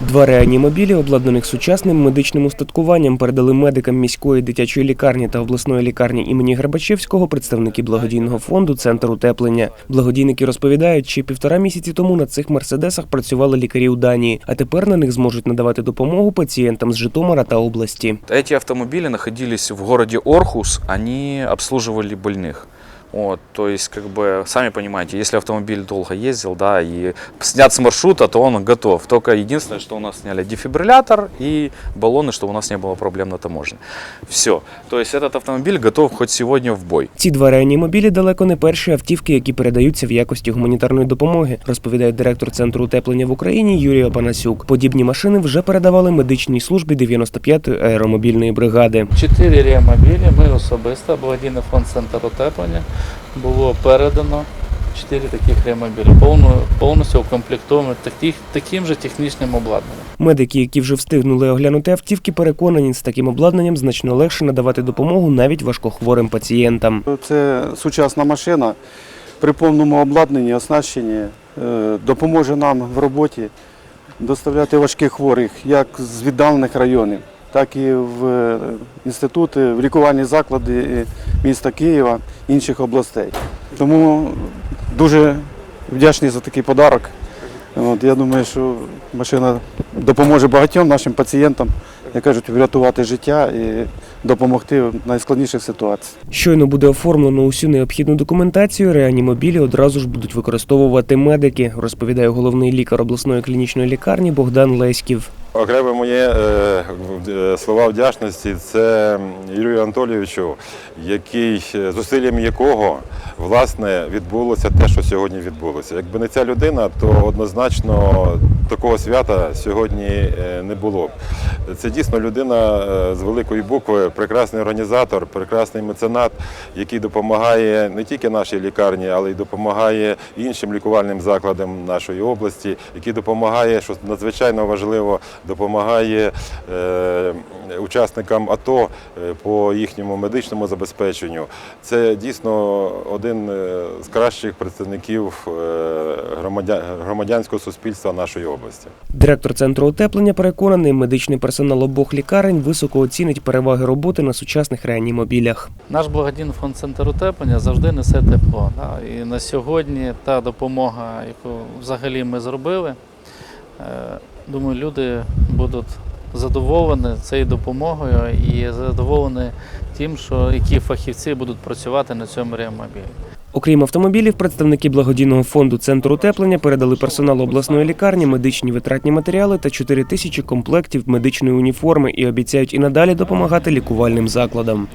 Два реанімобілі, обладнаних сучасним медичним устаткуванням, передали медикам міської дитячої лікарні та обласної лікарні імені Грабачевського представники благодійного фонду Центр утеплення. Благодійники розповідають, що півтора місяці тому на цих мерседесах працювали лікарі у Данії, а тепер на них зможуть надавати допомогу пацієнтам з Житомира та області. Эти автомобили находились в городе Орхус, они обслуживали больных. Вот, то есть, как бы, сами понимаете, если автомобиль долго ездил, да, и снят с маршрута, то он готов. Только единственное, что у нас сняли дефибриллятор и баллоны, чтобы у нас не было проблем на таможне. Все. То есть, этот автомобиль готов хоть сегодня в бой. Ці два реанімобілі далеко не перші автівки, які передаються в якості гуманітарної допомоги, розповідає директор центру утеплення в Україні Юрій Опанасюк. Подібні машини вже передавали медичній службі 95-ї аеромобільної бригади. Чотири реамобілі ми особисто, благодійний фонд Центр утеплення, було передано чотири таких реамобілі, повну, повністю укомплектовані таких, таким же технічним обладнанням. Медики, які вже встигнули оглянути автівки, переконані, з таким обладнанням значно легше надавати допомогу навіть важкохворим пацієнтам. Це сучасна машина при повному обладнанні, оснащенні е, допоможе нам в роботі доставляти важких хворих як з віддалених районів, так і в е, інститути, в лікувальні заклади е, міста Києва, інших областей. Тому дуже вдячний за такий подарок. От, я думаю, що машина допоможе багатьом нашим пацієнтам, як кажуть, врятувати життя і допомогти в найскладніших ситуаціях. Щойно буде оформлено усю необхідну документацію. Реанімобілі одразу ж будуть використовувати медики, розповідає головний лікар обласної клінічної лікарні Богдан Леськів. Окреме моє е, е, слова вдячності це Юрію Анатолійовичу, який е, зусиллям якого власне відбулося те, що сьогодні відбулося. Якби не ця людина, то однозначно такого свята сьогодні е, не було. Це дійсно людина е, з великої букви, прекрасний організатор, прекрасний меценат, який допомагає не тільки нашій лікарні, але й допомагає іншим лікувальним закладам нашої області, який допомагає, що надзвичайно важливо, допомагає е, учасникам АТО е, по їхньому медичному забезпеченню. Це дійсно один е, з кращих представників е, громадянського суспільства нашої області. Директор центру утеплення переконаний, медичний персонал обох лікарень високо оцінить переваги роботи на сучасних реанімобілях. Наш благодійний фонд Центр утеплення завжди несе тепло. І на сьогодні та допомога, яку взагалі ми зробили, думаю, люди будуть задоволені цією допомогою і задоволені тим, що які фахівці будуть працювати на цьому реамобілі. Окрім автомобілів, представники благодійного фонду Центру утеплення передали персоналу обласної лікарні медичні витратні матеріали та 4 тисячі комплектів медичної уніформи і обіцяють і надалі допомагати лікувальним закладам.